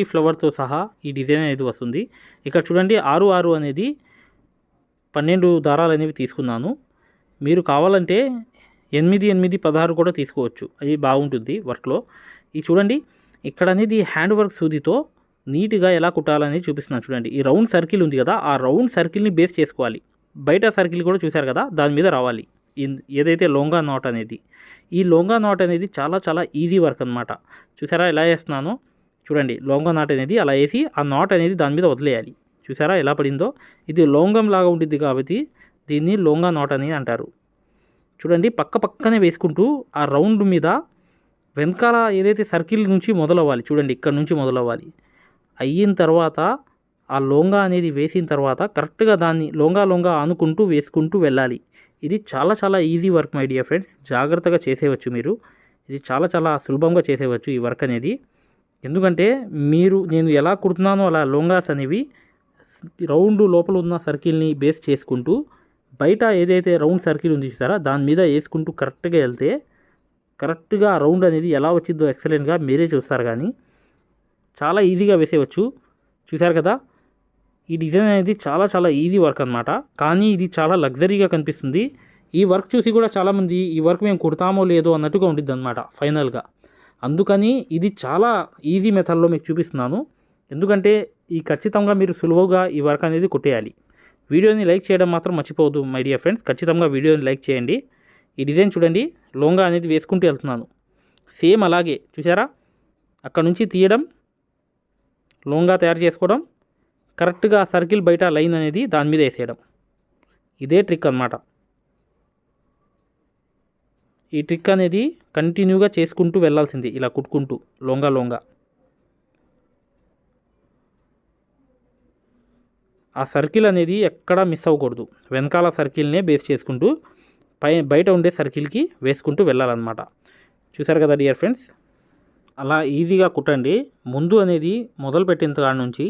ఈ ఫ్లవర్తో సహా ఈ డిజైన్ అనేది వస్తుంది. ఇక్కడ చూడండి ఆరు ఆరు అనేది పన్నెండు దారాలు అనేవి తీసుకున్నాను. మీరు కావాలంటే ఎనిమిది ఎనిమిది పదహారు కూడా తీసుకోవచ్చు. అది బాగుంటుంది వర్క్లో. ఇది చూడండి ఇక్కడ అనేది హ్యాండ్ వర్క్ సూదితో నీట్గా ఎలా కుట్టాలనేది చూపిస్తున్నాను చూడండి. ఈ రౌండ్ సర్కిల్ ఉంది కదా ఆ రౌండ్ సర్కిల్ని బేస్ చేసుకోవాలి. బయట సర్కిల్ కూడా చూశారు కదా దాని మీద రావాలి. ఏదైతే లోంగా నాట్ అనేది. ఈ లోంగా నాట్ అనేది చాలా చాలా ఈజీ వర్క్ అనమాట చూసారా ఎలా చేస్తున్నానో? చూడండి లోంగా నాట్ అనేది అలా వేసి ఆ నాట్ అనేది దాని మీద వదిలేయాలి. చూసారా ఎలా పడిందో? ఇది లోంగం లాగా ఉంటుంది కాబట్టి దీన్ని లోంగా నాట్ అని అంటారు. చూడండి పక్క పక్కనే వేసుకుంటూ ఆ రౌండ్ మీద వెనకాల ఏదైతే సర్కిల్ నుంచి మొదలవ్వాలి చూడండి ఇక్కడ నుంచి మొదలవ్వాలి. అయిన తర్వాత ఆ లోంగా అనేది వేసిన తర్వాత కరెక్ట్గా దాన్ని లోంగా లోంగా ఆనుకుంటూ వేసుకుంటూ వెళ్ళాలి. ఇది చాలా చాలా easy work my dear friends. జాగ్రత్తగా చేసేవచ్చు మీరు. ఇది చాలా చాలా సులభంగా చేసేయవచ్చు ఈ వర్క్ అనేది. ఎందుకంటే మీరు నేను ఎలా కుడుతున్నానో అలా లొంగాస్ అనేవి రౌండ్ లోపల ఉన్న సర్కిల్ని బేస్ చేసుకుంటూ బయట ఏదైతే రౌండ్ సర్కిల్ ఉంది చూసారా దాని మీద వేసుకుంటూ కరెక్ట్గా వెళ్తే కరెక్ట్గా రౌండ్ అనేది ఎలా వచ్చిందో ఎక్సలెంట్గా మీరే చూస్తారు కానీ చాలా ఈజీగా వేసేయవచ్చు. చూశారు కదా? ఈ డిజైన్ అనేది చాలా చాలా ఈజీ వర్క్ అనమాట కానీ ఇది చాలా లగ్జరీగా కనిపిస్తుంది. ఈ వర్క్ చూసి కూడా చాలామంది ఈ వర్క్ మేము కుడతామో లేదో అన్నట్టుగా ఉంటుంది అనమాట ఫైనల్గా. అందుకని ఇది చాలా ఈజీ మెథడ్లో మీకు చూపిస్తున్నాను. ఎందుకంటే ఈ ఖచ్చితంగా మీరు సులువుగా ఈ వర్క్ అనేది కొట్టేయాలి. వీడియోని లైక్ చేయడం మాత్రం మర్చిపోవద్దు మై డియర్ ఫ్రెండ్స్ ఖచ్చితంగా వీడియోని లైక్ చేయండి. ఈ డిజైన్ చూడండి లోంగా అనేది వేసుకుంటూ వెళ్తున్నాను. సేమ్ అలాగే చూసారా? అక్కడ నుంచి తీయడం లోంగా తయారు చేసుకోవడం కరెక్ట్గా సర్కిల్ బయట లైన్ అనేది దాని మీద వేసేయడం. ఇదే ట్రిక్ అన్నమాట. ఈ ట్రిక్ అనేది కంటిన్యూగా చేసుకుంటూ వెళ్ళాల్సింది. ఇలా కుట్టుకుంటూ లొంగ లొంగ. ఆ సర్కిల్ అనేది ఎక్కడా మిస్ అవ్వకూడదు. వెనకాల సర్కిల్నే బేస్ చేసుకుంటూ పై బయట ఉండే సర్కిల్కి వేసుకుంటూ వెళ్ళాలన్నమాట. చూసారు కదా డియర్ ఫ్రెండ్స్ అలా ఈజీగా కుట్టండి. ముందు అనేది మొదలు పెట్టిన కాడ నుంచి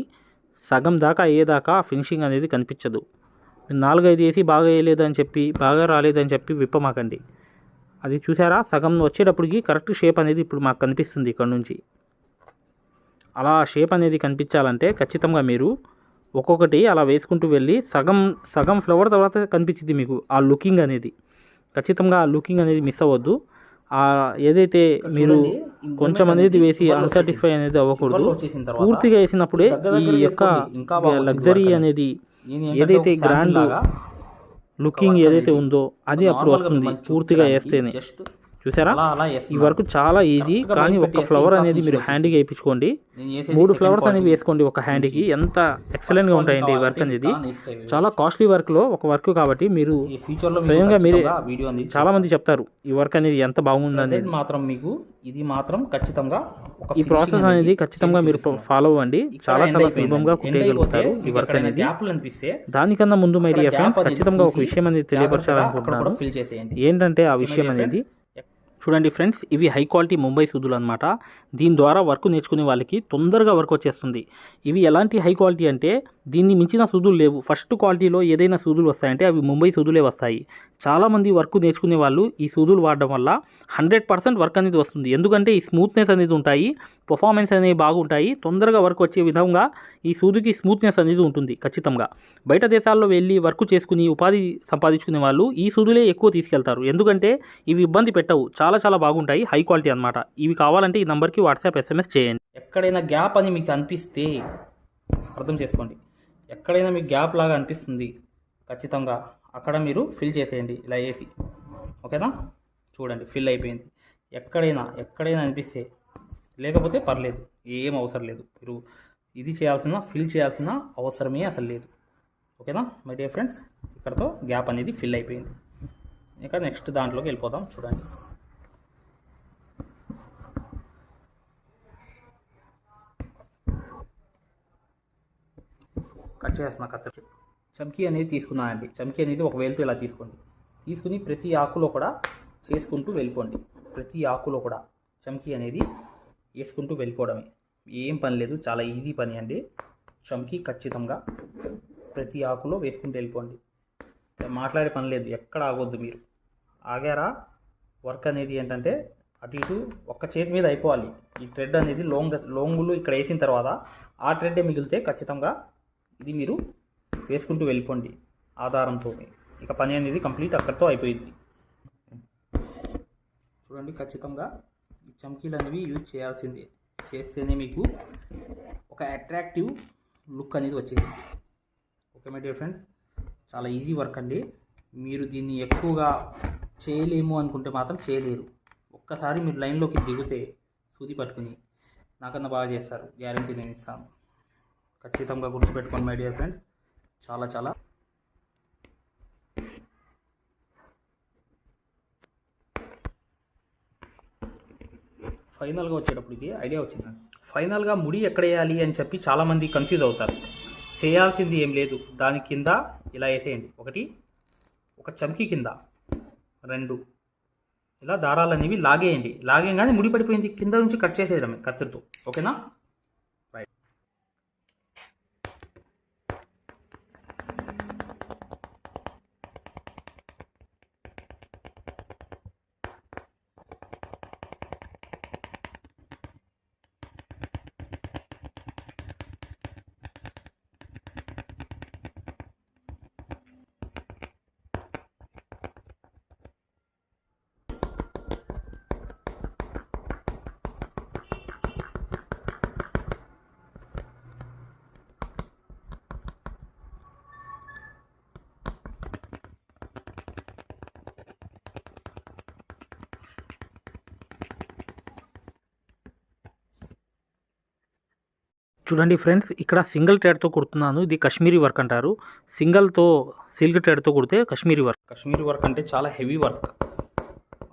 సగం దాకా అయ్యేదాకా ఫినిషింగ్ అనేది కనిపించదు. నాలుగైదు వేసి బాగా వేయలేదని చెప్పి బాగా రాలేదని చెప్పి విప్పమాకండి. అది చూసారా? సగం వచ్చేటప్పటికి కరెక్ట్ షేప్ అనేది ఇప్పుడు మాకు కనిపిస్తుంది ఇక్కడ నుంచి. అలా షేప్ అనేది కనిపించాలంటే ఖచ్చితంగా మీరు ఒక్కొక్కటి అలా వేసుకుంటూ వెళ్ళి సగం సగం ఫ్లవర్ తర్వాత కనిపించింది మీకు ఆ లుకింగ్ అనేది. ఖచ్చితంగా ఆ లుకింగ్ అనేది మిస్ అవ్వద్దు. ఆ ఏదైతే మీరు కొంచెం అనేది వేసి అన్సాటిస్ఫై అనేది అవ్వకూడదు. పూర్తిగా వేసినప్పుడే ఈ యొక్క లగ్జరీ అనేది ఏదైతే గ్రాండ్ లుకింగ్ ఏదైతే ఉందో అది అప్పుడు వస్తుంది. పూర్తిగా వేస్తేనే. చూసారా? ఈ వర్క్ చాలా ఈజీ కానీ ఒక ఫ్లవర్ అనేది మీరు హ్యాండ్గా వేయించుకోండి. మూడు ఫ్లవర్స్ అనేవి వేసుకోండి ఒక హ్యాండ్కి ఎంత ఎక్సలెంట్గా ఉంటాయండి ఈ వర్క్ అనేది. చాలా కాస్ట్లీ వర్క్లో ఒక వర్క్ కాబట్టి మీరు స్వయంగా మీరే చాలా మంది చెప్తారు ఈ వర్క్ అనేది ఎంత బాగుందని మాత్రం మీకు ఇది మాత్రం ఖచ్చితంగా ఈ ప్రాసెస్ అనేది ఖచ్చితంగా మీరు ఫాలో అవ్వండి. చాలా చాలా సులభంగా కుట్టేయగలుగుతారు ఈ వర్క్ అనేది. దానికన్నా ముందు మై డియర్ ఫ్రెండ్స్ ఖచ్చితంగా ఒక విషయం అనేది తెలియపరచాలనుకుంటున్నాను. ఏంటంటే ఆ విషయం అనేది చూడండి ఫ్రెండ్స్ ఇవి హై క్వాలిటీ ముంబై సూదులు అనమాట దీని ద్వారా వర్క్ నేర్చుకునే వాళ్ళకి తొందరగా వర్క్ వచ్చేస్తుంది. ఇవి ఎలాంటి హై క్వాలిటీ అంటే దీన్ని మించిన సూదులు లేవు. ఫస్ట్ క్వాలిటీలో ఏదైనా సూదులు వస్తాయంటే అవి ముంబై సూదులే వస్తాయి. చాలామంది వర్క్ నేర్చుకునే వాళ్ళు ఈ సూదులు వాడడం వల్ల హండ్రెడ్ పర్సెంట్ వర్క్ అనేది వస్తుంది. ఎందుకంటే ఈ స్మూత్నెస్ అనేది ఉంటాయి పర్ఫార్మెన్స్ అనేవి బాగుంటాయి తొందరగా వర్క్ వచ్చే విధంగా ఈ సూదుకి స్మూత్నెస్ అనేది ఉంటుంది ఖచ్చితంగా. బయట దేశాల్లో వెళ్ళి వర్క్ చేసుకుని ఉపాధి సంపాదించుకునే వాళ్ళు ఈ సూదులే ఎక్కువ తీసుకెళ్తారు. ఎందుకంటే ఇవి ఇబ్బంది పెట్టవు. చాలా చాలా బాగుంటాయి హై క్వాలిటీ అనమాట ఇవి కావాలంటే ఈ నెంబర్కి వాట్సాప్ ఎస్ఎంఎస్ చేయండి. ఎక్కడైనా గ్యాప్ అని మీకు అనిపిస్తే అర్థం చేసుకోండి. ఎక్కడైనా మీకు గ్యాప్ లాగా అనిపిస్తుంది ఖచ్చితంగా అక్కడ మీరు ఫిల్ చేసేయండి ఇలా వేసి ఓకేనా? చూడండి ఫిల్ అయిపోయింది. ఎక్కడైనా ఎక్కడైనా అనిపిస్తే లేకపోతే పర్లేదు ఏం అవసరం లేదు. మీరు ఇది చేయాల్సిన ఫిల్ చేయాల్సిన అవసరమే అసలు లేదు. ఓకేనా? మై డియర్ ఫ్రెండ్స్ ఇక్కడతో గ్యాప్ అనేది ఫిల్ అయిపోయింది. ఇక నెక్స్ట్ దాంట్లోకి వెళ్ళిపోదాం చూడండి. కట్ చేస్తున్నా కత్తి చమ్కీ అనేది తీసుకున్నానండి చమ్కీ అనేది ఒక వేలుతో ఇలా తీసుకోండి. తీసుకుని ప్రతి ఆకులో కూడా చేసుకుంటూ వెళ్ళిపోండి. ప్రతి ఆకులో కూడా చమ్కీ అనేది వేసుకుంటూ వెళ్ళిపోవడమే. ఏం పని లేదు. చాలా ఈజీ పని అండి. చమ్కీ ఖచ్చితంగా ప్రతి ఆకులో వేసుకుంటూ వెళ్ళిపోండి. మాట్లాడే పని లేదు. ఎక్కడ ఆగొద్దు మీరు. ఆగారా? వర్క్ అనేది ఏంటంటే అటు ఇటు ఒక్క చేతి మీద అయిపోవాలి. ఈ థ్రెడ్ అనేది లోంగ్ లోంగులు ఇక్కడ వేసిన తర్వాత ఆ థ్రెడ్ మిగిలితే ఖచ్చితంగా ఇది మీరు వేసుకుంటూ వెళ్ళిపోండి ఆధారంతో ఇక పని అనేది కంప్లీట్ అక్కడితో అయిపోయింది చూడండి ఖచ్చితంగా ఈ చమ్కీలు అనేవి యూజ్ చేయాల్సిందే. చేస్తేనే మీకు ఒక అట్రాక్టివ్ లుక్ అనేది వచ్చేది. ఓకే మై డియర్ ఫ్రెండ్ చాలా ఈజీ వర్క్ అండి. మీరు దీన్ని ఎక్కువగా చేయలేము అనుకుంటే మాత్రం చేయలేరు. ఒక్కసారి మీరు లైన్లోకి దిగితే సూది పట్టుకుని నాకన్నా బాగా చేస్తారు. గ్యారంటీ నేను ఇస్తాను. ఖచ్చితంగా గుర్తుపెట్టుకోండి మై డియర్ ఫ్రెండ్స్ చాలా చాలా. ఫైనల్గా వచ్చేటప్పటికి ఐడియా వచ్చింది? ఫైనల్గా ముడి ఎక్కడ వేయాలి అని చెప్పి చాలామంది కన్ఫ్యూజ్ అవుతారు. చేయాల్సింది ఏం లేదు. దాని కింద ఇలా వేసేయండి. ఒకటి ఒక చమ్కి కింద. రెండు. ఇలా దారాలు అనేవి లాగేయండి. లాగేయగానే ముడి పడిపోయింది. కింద నుంచి కట్ చేసేయడమే కత్తిరితో. ఓకేనా? చూడండి ఫ్రెండ్స్ ఇక్కడ సింగిల్ ట్రేడ్తో కుడుతున్నాను. ఇది కశ్మీరీ వర్క్ అంటారు. సింగిల్తో సిల్క్ ట్రేడ్తో కుడితే కశ్మీరీ వర్క్. కశ్మీరీ వర్క్ అంటే చాలా హెవీ వర్క్.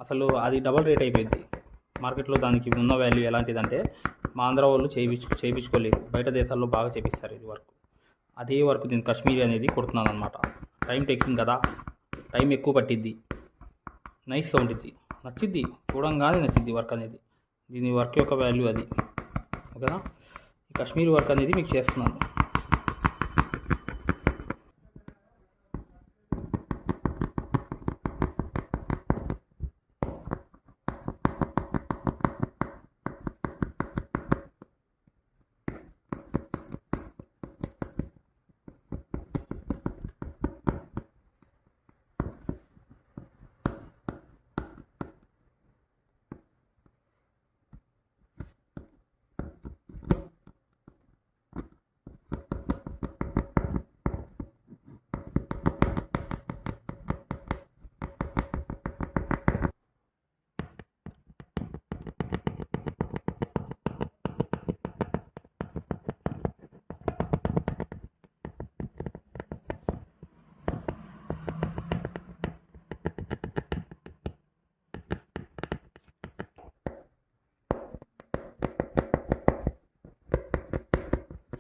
అసలు అది డబల్ రేట్ అయిపోయింది. మార్కెట్లో దానికి ఉన్న వాల్యూ ఎలాంటిదంటే మా ఆంధ్ర వాళ్ళు చేయించు చేయించుకోలేదు బయట దేశాల్లో బాగా చేపిస్తారు ఇది వర్క్. అదే వర్క్ దీని కశ్మీరీ అనేది కుడుతున్నాను అనమాట టైం టేకింగ్ కదా. టైం ఎక్కువ పట్టిద్ది. నైస్గా ఉంటుంది నచ్చిద్ది. చూడంగానే నచ్చిద్ది వర్క్ అనేది. దీని వర్క్ యొక్క వాల్యూ అది. ఓకేనా? కాశ్మీర్ వర్క్ అనేది మీకు చేస్తున్నాను.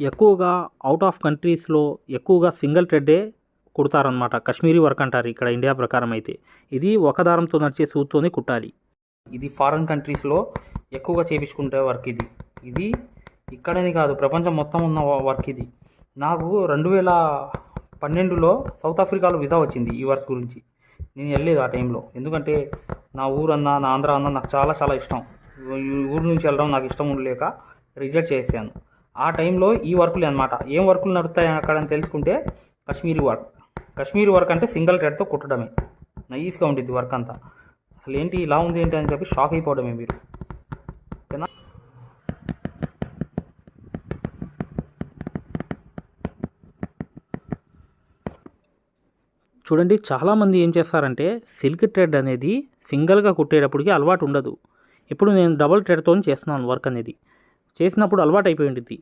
ఎక్కువగా అవుట్ ఆఫ్ కంట్రీస్లో ఎక్కువగా సింగిల్ థ్రెడ్డే కుడతారనమాట కశ్మీరీ వర్క్ అంటారు ఇక్కడ ఇండియా ప్రకారం అయితే. ఇది ఒక దారంతో నడిచే సూత్తోనే కుట్టాలి. ఇది ఫారెన్ కంట్రీస్లో ఎక్కువగా చేపించుకుంటే వర్క్ ఇది. ఇది ఇక్కడని కాదు ప్రపంచం మొత్తం ఉన్న వర్క్ ఇది. నాకు రెండు వేల పన్నెండులో సౌత్ ఆఫ్రికాలో విజా వచ్చింది ఈ వర్క్ గురించి. నేను వెళ్ళలేదు ఆ టైంలో ఎందుకంటే నా ఊరన్నా నా ఆంధ్ర అన్న నాకు చాలా చాలా ఇష్టం. ఈ ఊరు నుంచి వెళ్ళడం నాకు ఇష్టం ఉండలేక రిజెక్ట్ చేశాను. ఆ టైంలో ఈ వర్కులు అనమాట ఏం వర్కులు నడుస్తాయి అక్కడ అని తెలుసుకుంటే కాశ్మీరీ వర్క్. కశ్మీరీ వర్క్ అంటే సింగిల్ థ్రెడ్తో కుట్టడమే. నైస్గా ఉంటుంది వర్క్ అంతా. అసలు ఏంటి ఇలా ఉంది ఏంటి అని చెప్పి షాక్ అయిపోవడమే మీరు. ఓకేనా? చూడండి చాలామంది ఏం చేస్తారంటే సిల్క్ థ్రెడ్ అనేది సింగిల్గా కుట్టేటప్పటికి అలవాటు ఉండదు. ఇప్పుడు నేను డబుల్ థ్రెడ్తో చేస్తున్నాను వర్క్ అనేది. చేసినప్పుడు అలవాటు అయిపోయింది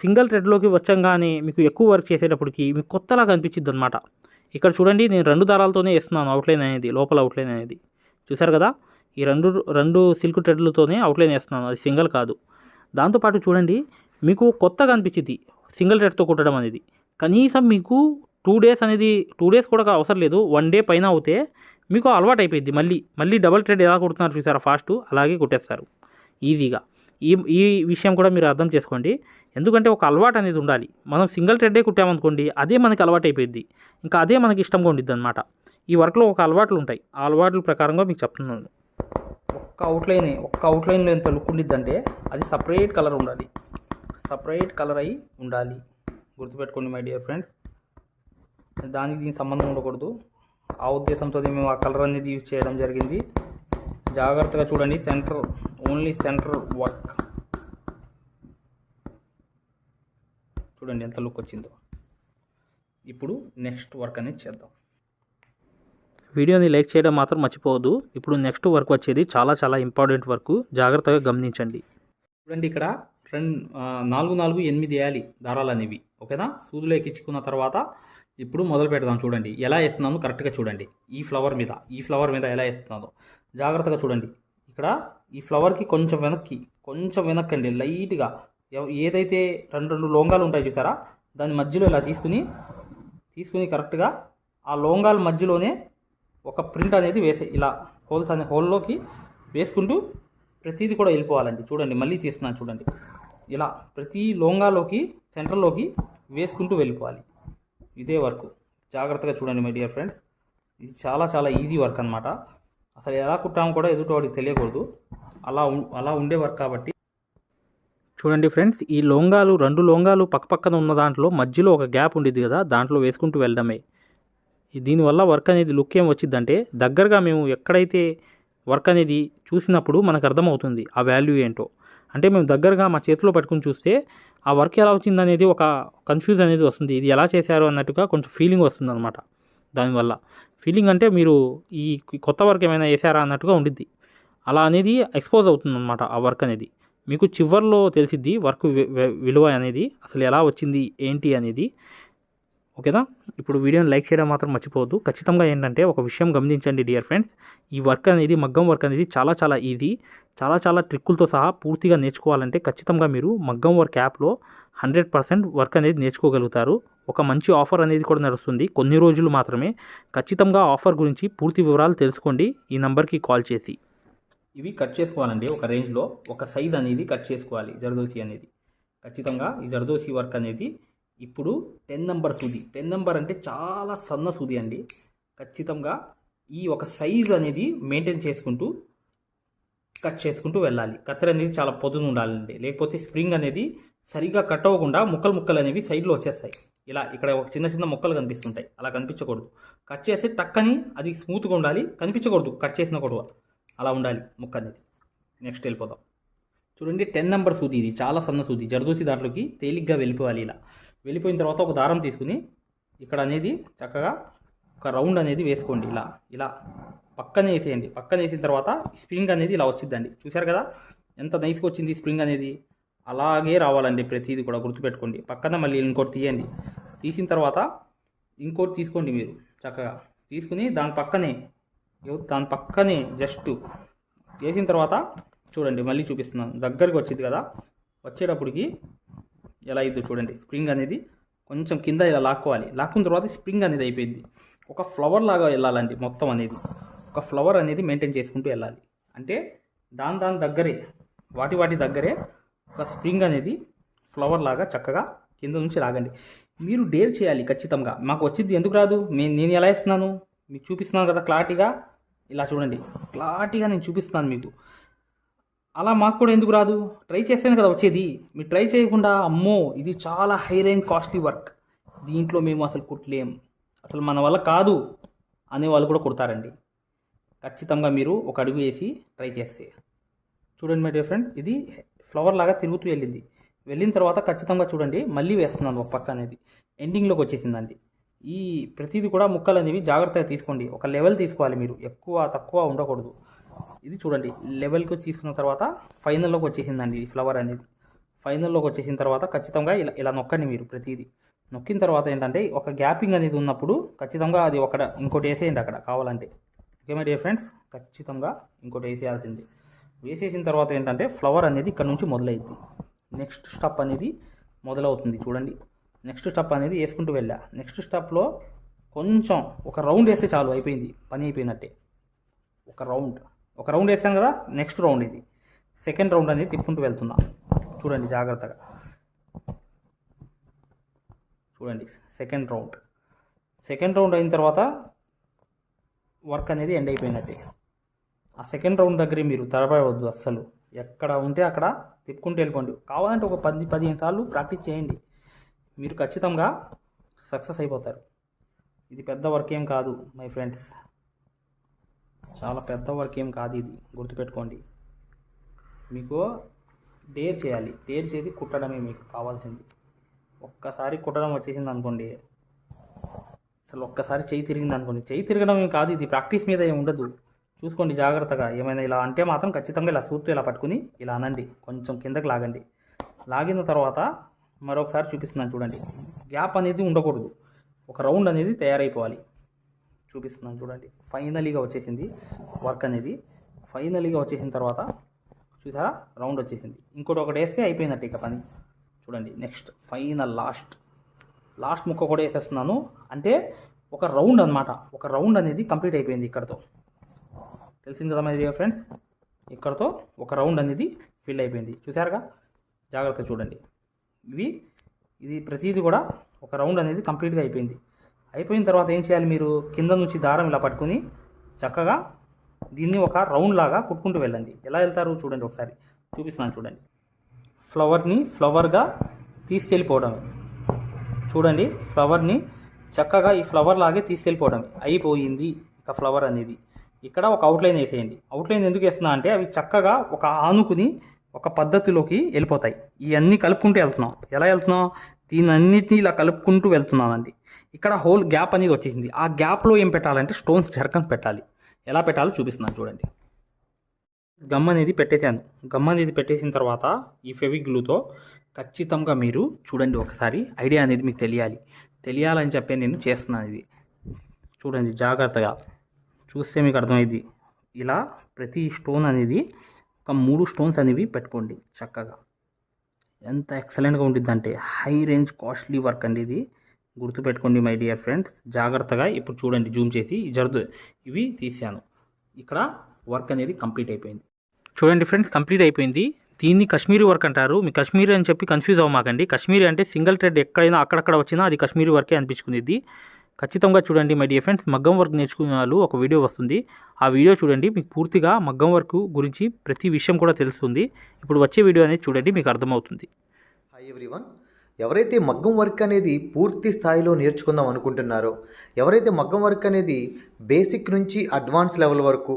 సింగిల్ థ్రెడ్లోకి వచ్చంగానే మీకు ఎక్కువ వర్క్ చేసేటప్పటికి మీకు కొత్తలాగా అనిపించింది అనమాట ఇక్కడ చూడండి నేను రెండు దారాలతోనే వేస్తున్నాను అవుట్లైన్ అనేది లోపల అవుట్లైన్ అనేది. చూసారు కదా? ఈ రెండు రెండు సిల్క్ థ్రెడ్లతోనే అవుట్లైన్ వేస్తున్నాను అది సింగిల్ కాదు. దాంతోపాటు చూడండి మీకు కొత్తగా అనిపించింది సింగిల్ థ్రెడ్తో కుట్టడం అనేది. కనీసం మీకు టూ డేస్ అనేది టూ డేస్ కూడా అవసరం లేదు వన్ డే పైన అవుతే మీకు అలవాటు అయిపోయింది మళ్ళీ. మళ్ళీ డబల్ థ్రెడ్ ఎలా కుడుతున్నారు చూసారా ఫాస్ట్? అలాగే కుట్టేస్తారు. ఈజీగా. ఈ ఈ విషయం కూడా మీరు అర్థం చేసుకోండి. ఎందుకంటే ఒక అలవాటు అనేది ఉండాలి. మనం సింగిల్ థ్రెడ్డే కుట్టామనుకోండి అదే మనకి అలవాటు అయిపోయింది ఇంకా అదే మనకి ఇష్టంగా ఉండిద్ది అనమాట ఈ వర్క్లో ఒక అలవాట్లు ఉంటాయి. ఆ అలవాట్ల ప్రకారంగా మీకు చెప్తున్నాను. ఒక్క అవుట్లైన్ ఒక్క అవుట్లైన్లో ఎంత లుక్ ఉండిద్దంటే అది సపరేట్ కలర్ ఉండాలి. సపరేట్ కలర్ అయి ఉండాలి. గుర్తుపెట్టుకోండి మై డియర్ ఫ్రెండ్స్. దానికి దీనికి సంబంధం ఉండకూడదు. ఆ ఉద్దేశంతో మేము ఆ కలర్ అనేది యూజ్ చేయడం జరిగింది. జాగ్రత్తగా చూడండి సెంటర్ ఓన్లీ సెంటర్ చూడండి ఎంత లుక్ వచ్చిందో. ఇప్పుడు నెక్స్ట్ వర్క్ అనేది చేద్దాం. వీడియోని లైక్ చేయడం మాత్రం మర్చిపోవద్దు. ఇప్పుడు నెక్స్ట్ వర్క్ వచ్చేది చాలా చాలా ఇంపార్టెంట్ వర్క్ జాగ్రత్తగా గమనించండి. చూడండి ఇక్కడ రెండు నాలుగు నాలుగు ఎనిమిది వేయాలి దారాలు అనేవి. ఓకేనా? సూదులు ఎక్కించుకున్న తర్వాత ఇప్పుడు మొదలు పెడదాం చూడండి. ఎలా వేస్తున్నాను కరెక్ట్గా చూడండి. ఈ ఫ్లవర్ మీద ఈ ఫ్లవర్ మీద ఎలా వేస్తున్నాను. జాగ్రత్తగా చూడండి. ఇక్కడ ఈ ఫ్లవర్కి కొంచెం వెనక్కి కొంచెం వెనక్కి అండి లైట్గా ఏదైతే రెండు రెండు లోంగాలు ఉంటాయి చూసారా? దాని మధ్యలో ఇలా తీసుకుని తీసుకుని కరెక్ట్గా ఆ లోంగాల మధ్యలోనే ఒక ప్రింట్ అనేది వేసే ఇలా హోల్స్ అనే హోల్లోకి వేసుకుంటూ ప్రతిదీ కూడా వెళ్ళిపోవాలండి. చూడండి మళ్ళీ తీస్తున్నాను చూడండి. ఇలా ప్రతి లోంగాలోకి సెంటర్లోకి వేసుకుంటూ వెళ్ళిపోవాలి. ఇదే వర్క్. జాగ్రత్తగా చూడండి మై డియర్ ఫ్రెండ్స్. ఇది చాలా చాలా ఈజీ వర్క్ అనమాట అసలు ఎలా కుట్టామో కూడా ఎదుటివాడికి తెలియకూడదు. అలా అలా ఉండే వర్క్ కాబట్టి చూడండి ఫ్రెండ్స్ ఈ లొంగాలు రెండు లొంగాలు పక్కపక్కన ఉన్న దాంట్లో మధ్యలో ఒక గ్యాప్ ఉండేది కదా దాంట్లో వేసుకుంటూ వెళ్ళడమే. దీనివల్ల వర్క్ అనేది లుక్ ఏం వచ్చిందంటే దగ్గరగా మేము ఎక్కడైతే వర్క్ అనేది చూసినప్పుడు మనకు అర్థమవుతుంది ఆ వాల్యూ ఏంటో. అంటే మేము దగ్గరగా మా చేతిలో పట్టుకుని చూస్తే ఆ వర్క్ ఎలా వచ్చిందనేది ఒక కన్ఫ్యూజ్ అనేది వస్తుంది. ఇది ఎలా చేశారు అన్నట్టుగా కొంచెం ఫీలింగ్ వస్తుంది అనమాట దానివల్ల. ఫీలింగ్ అంటే మీరు ఈ కొత్త వర్క్ ఏమైనా వేసారా అన్నట్టుగా ఉండిద్ది. అలా అనేది ఎక్స్పోజ్ అవుతుంది అనమాట ఆ వర్క్ అనేది. మీకు చివర్లో తెలిసిద్ది వర్క్ వి- విలువ అనేది అసలు ఎలా వచ్చింది ఏంటి అనేది. ఓకేనా? ఇప్పుడు వీడియోని లైక్ చేయడం మాత్రం మర్చిపోవద్దు. ఖచ్చితంగా ఏంటంటే ఒక విషయం గమనించండి డియర్ ఫ్రెండ్స్. ఈ వర్క్ అనేది మగ్గం వర్క్ అనేది చాలా చాలా ఈజీ. చాలా చాలా ట్రిక్కులతో సహా పూర్తిగా నేర్చుకోవాలంటే ఖచ్చితంగా మీరు మగ్గం వర్క్ యాప్లో హండ్రెడ్ పర్సెంట్ వర్క్ అనేది నేర్చుకోగలుగుతారు. ఒక మంచి ఆఫర్ అనేది కూడా నడుస్తుంది. కొన్ని రోజులు మాత్రమే ఖచ్చితంగా ఆఫర్ గురించి పూర్తి వివరాలు తెలుసుకోండి. ఈ నంబర్కి కాల్ చేసి. ఇవి కట్ చేసుకోవాలండి. ఒక రేంజ్లో ఒక సైజ్ అనేది కట్ చేసుకోవాలి. జరదోసి అనేది. ఖచ్చితంగా ఈ జరదోసి వర్క్ అనేది ఇప్పుడు టెన్ నెంబర్ సూది. టెన్ నెంబర్ అంటే చాలా సన్న సూది అండి. ఖచ్చితంగా ఈ ఒక సైజ్ అనేది మెయింటైన్ చేసుకుంటూ కట్ చేసుకుంటూ వెళ్ళాలి. కత్తెర అనేది చాలా పొదును ఉండాలండి. లేకపోతే స్ప్రింగ్ అనేది సరిగా కట్ అవ్వకుండా ముక్కలు ముక్కలు అనేవి సైడ్లో వచ్చేస్తాయి. ఇలా ఇక్కడ ఒక చిన్న చిన్న ముక్కలు కనిపిస్తుంటాయి. అలా కనిపించకూడదు. కట్ చేస్తే టక్కని అది స్మూత్గా ఉండాలి. కనిపించకూడదు. కట్ చేసిన కూడా అలా ఉండాలి ముక్క అనేది. నెక్స్ట్ వెళ్ళిపోదాం. చూడండి టెన్ నెంబర్ సూది ఇది. చాలా సన్న సూది. జరదూసి దాంట్లోకి తేలిగ్గా వెళ్ళిపోవాలి ఇలా. వెళ్ళిపోయిన తర్వాత ఒక దారం తీసుకుని ఇక్కడ అనేది చక్కగా ఒక రౌండ్ అనేది వేసుకోండి ఇలా. ఇలా పక్కనే వేసేయండి. పక్కన వేసిన తర్వాత స్ప్రింగ్ అనేది ఇలా వచ్చిందండి చూశారు కదా? ఎంత నైస్గా వచ్చింది స్ప్రింగ్ అనేది. అలాగే రావాలండి ప్రతిదీ కూడా గుర్తుపెట్టుకోండి. పక్కన మళ్ళీ ఇంకోటి తీయండి. తీసిన తర్వాత ఇంకోటి తీసుకోండి మీరు చక్కగా. తీసుకుని దాని పక్కనే దాని పక్కనే జస్ట్ వేసిన తర్వాత చూడండి మళ్ళీ చూపిస్తున్నాను. దగ్గరికి వచ్చింది కదా వచ్చేటప్పటికి ఎలా అయిద్దో చూడండి. స్ప్రింగ్ అనేది కొంచెం కింద ఇలా లాక్కోవాలి. లాక్కున్న తర్వాత స్ప్రింగ్ అనేది అయిపోయింది. ఒక ఫ్లవర్ లాగా వెళ్ళాలండి మొత్తం అనేది. ఒక ఫ్లవర్ అనేది మెయింటైన్ చేసుకుంటూ వెళ్ళాలి. అంటే దాని దాని దగ్గరే వాటి వాటి దగ్గరే ఒక స్ప్రింగ్ అనేది ఫ్లవర్ లాగా చక్కగా కింద నుంచి లాగండి. మీరు డేర్ చేయాలి ఖచ్చితంగా. మాకు వచ్చింది ఎందుకు రాదు? నేను నేను ఎలా ఇస్తున్నాను మీకు చూపిస్తున్నాను కదా క్లారిటీగా. ఇలా చూడండి. క్లారిటీగా నేను చూపిస్తున్నాను మీకు. అలా మాకు కూడా ఎందుకు రాదు? ట్రై చేస్తేనే కదా వచ్చేది. మీరు ట్రై చేయకుండా అమ్మో ఇది చాలా హై రేంజ్ కాస్ట్లీ వర్క్. దీంట్లో మేము అసలు కుట్టలేం. అసలు మన వల్ల కాదు అనే వాళ్ళు కూడా కుడతారండి. ఖచ్చితంగా మీరు ఒక అడుగు వేసి ట్రై చేస్తే. చూడండి మై డియర్ ఫ్రెండ్ ఇది ఫ్లవర్ లాగా తిరుగుతూ వెళ్ళింది. వెళ్ళిన తర్వాత ఖచ్చితంగా చూడండి మళ్ళీ వేస్తున్నాను ఒక పక్క అనేది. ఎండింగ్లోకి వచ్చేసిందండి. ఈ ప్రతిదీ కూడా ముక్కలు అనేవి జాగ్రత్తగా తీసుకోండి. ఒక లెవెల్ తీసుకోవాలి మీరు. ఎక్కువ తక్కువ ఉండకూడదు. ఇది చూడండి. లెవెల్కి తీసుకున్న తర్వాత ఫైనల్లోకి వచ్చేసిందండి ఈ ఫ్లవర్ అనేది. ఫైనల్లోకి వచ్చేసిన తర్వాత ఖచ్చితంగా ఇలా ఇలా నొక్కండి మీరు ప్రతిదీ. నొక్కిన తర్వాత ఏంటంటే ఒక గ్యాపింగ్ అనేది ఉన్నప్పుడు ఖచ్చితంగా అది ఒకటి ఇంకోటి వేసేయండి అక్కడ కావాలంటే. Okay my dear friends? ఖచ్చితంగా ఇంకోటి వేసేయాల్సింది. వేసేసిన తర్వాత ఏంటంటే ఫ్లవర్ అనేది ఇక్కడ నుంచి మొదలైద్ది. నెక్స్ట్ స్టెప్ అనేది మొదలవుతుంది. చూడండి. నెక్స్ట్ స్టెప్ అనేది వేసుకుంటూ వెళ్ళా. నెక్స్ట్ స్టెప్లో కొంచెం ఒక రౌండ్ వేస్తే చాలు అయిపోయింది. పని అయిపోయినట్టే. ఒక రౌండ్. ఒక రౌండ్ వేసాను కదా నెక్స్ట్ రౌండ్ ఇది. సెకండ్ రౌండ్ అనేది తిప్పుకుంటూ వెళ్తున్నా. చూడండి జాగ్రత్తగా. చూడండి సెకండ్ రౌండ్. సెకండ్ రౌండ్ అయిన తర్వాత వర్క్ అనేది ఎండ్ అయిపోయినట్టే. ఆ సెకండ్ రౌండ్ దగ్గరే మీరు తడబడవద్దు అస్సలు. ఎక్కడ ఉంటే అక్కడ తిప్పుకుంటూ వెళ్ళిపోండి. కావాలంటే ఒక పది పదిహేను సార్లు ప్రాక్టీస్ చేయండి. మీరు ఖచ్చితంగా సక్సెస్ అయిపోతారు. ఇది పెద్ద వర్క్ ఏం కాదు మై ఫ్రెండ్స్. చాలా పెద్ద వర్క్ ఏం కాదు ఇది గుర్తుపెట్టుకోండి. మీకు డేర్ చేయాలి. డేర్ చేసి కుట్టడమే మీకు కావాల్సింది. ఒక్కసారి కుట్టడం వచ్చేసింది అనుకోండి అసలు ఒక్కసారి చేయి తిరిగింది అనుకోండి. చేయి తిరగడం ఏం కాదు ఇది ప్రాక్టీస్ మీద ఏమి ఉండదు. చూసుకోండి జాగ్రత్తగా. ఏమైనా ఇలా అంటే మాత్రం ఖచ్చితంగా ఇలా సూత్తు ఇలా పట్టుకుని ఇలా అనండి. కొంచెం కిందకి లాగండి. లాగిన తర్వాత మరొకసారి చూపిస్తున్నాను చూడండి. గ్యాప్ అనేది ఉండకూడదు. ఒక రౌండ్ అనేది తయారైపోవాలి. చూపిస్తున్నాను చూడండి. ఫైనలీగా వచ్చేసింది వర్క్ అనేది. ఫైనలీగా వచ్చేసిన తర్వాత చూసారా? రౌండ్ వచ్చేసింది. ఇంకోటి ఒకటి వేస్తే అయిపోయినట్టు ఇక పని. చూడండి. Next final last. లాస్ట్ ముక్క కూడా వేసేస్తున్నాను. అంటే ఒక రౌండ్ అన్నమాట. ఒక రౌండ్ అనేది కంప్లీట్ అయిపోయింది ఇక్కడతో. తెలిసింది కదా మరి ఫ్రెండ్స్? ఇక్కడతో ఒక రౌండ్ అనేది ఫిల్ అయిపోయింది. చూసారుగా? జాగ్రత్త చూడండి. ఇవి. ఇది ప్రతిదీ కూడా ఒక రౌండ్ అనేది కంప్లీట్గా అయిపోయింది. అయిపోయిన తర్వాత ఏం చేయాలి మీరు? కింద నుంచి దారం ఇలా పట్టుకుని చక్కగా దీన్ని ఒక రౌండ్ లాగా కుట్టుకుంటూ వెళ్ళండి. ఎలా వెళ్తారు చూడండి ఒకసారి. చూపిస్తున్నాను చూడండి. ఫ్లవర్ని ఫ్లవర్గా తీసుకెళ్ళిపోవడమే. చూడండి ఫ్లవర్ని చక్కగా ఈ ఫ్లవర్ లాగే తీసుకెళ్ళిపోవడమే. అయిపోయింది ఇక ఫ్లవర్ అనేది. ఇక్కడ ఒక అవుట్లైన్ వేసేయండి. అవుట్లైన్ ఎందుకు వేస్తున్నా అంటే అవి చక్కగా ఒక ఆనుకుని ఒక పద్ధతిలోకి వెళ్ళిపోతాయి. ఇవన్నీ కలుపుకుంటూ వెళ్తున్నాం. ఎలా వెళ్తున్నాం? దీని అన్నిటిని ఇలా కలుపుకుంటూ వెళ్తున్నానండి ఇక్కడ హోల్ గ్యాప్ అనేది వచ్చేసింది. ఆ గ్యాప్లో ఏం పెట్టాలంటే స్టోన్స్ జర్కన్స్ పెట్టాలి. ఎలా పెట్టాలో చూపిస్తున్నాను చూడండి. గమ్ అనేది పెట్టేశాను. గమ్ అనేది పెట్టేసిన తర్వాత ఈ ఫెవిక్ గ్లూతో ఖచ్చితంగా మీరు చూడండి ఒకసారి. ఐడియా అనేది మీకు తెలియాలి. తెలియాలని చెప్పి నేను చేస్తున్నాను ఇది. చూడండి జాగ్రత్తగా. చూస్తే మీకు అర్థమైంది ఇలా ప్రతి స్టోన్ అనేది ఒక మూడు స్టోన్స్ అనేవి పెట్టుకోండి చక్కగా. ఎంత ఎక్సలెంట్గా ఉంటుందంటే హై రేంజ్ కాస్ట్లీ వర్క్ అండి ఇది. గుర్తుపెట్టుకోండి మై డియర్ ఫ్రెండ్స్. జాగ్రత్తగా ఇప్పుడు చూడండి జూమ్ చేసి జరుదు ఇవి తీసాను. ఇక్కడ వర్క్ అనేది కంప్లీట్ అయిపోయింది. చూడండి ఫ్రెండ్స్ కంప్లీట్ అయిపోయింది. దీన్ని కాశ్మీరీ వర్క్ అంటారు. మీ కాశ్మీరీ అని చెప్పి కన్ఫ్యూజ్ అవ్వమాకండి. కాశ్మీరీ అంటే సింగిల్ థ్రెడ్ ఎక్కడైనా అక్కడక్కడ వచ్చినా అది కాశ్మీరీ వర్కే అనిపించుకునేది. ఖచ్చితంగా చూడండి మై డియర్ ఫ్రెండ్స్ మగ్గం వర్క్ నేర్చుకునే వాళ్ళు ఒక వీడియో వస్తుంది. ఆ వీడియో చూడండి మీకు పూర్తిగా మగ్గం వర్క్ గురించి ప్రతి విషయం కూడా తెలుస్తుంది. ఇప్పుడు వచ్చే వీడియో అనేది చూడండి మీకు అర్థమవుతుంది. హాయ్ ఎవ్రీవన్ ఎవరైతే మగ్గం వర్క్ అనేది పూర్తి స్థాయిలో నేర్చుకుందాం అనుకుంటున్నారో ఎవరైతే మగ్గం వర్క్ అనేది బేసిక్ నుంచి అడ్వాన్స్ లెవెల్ వరకు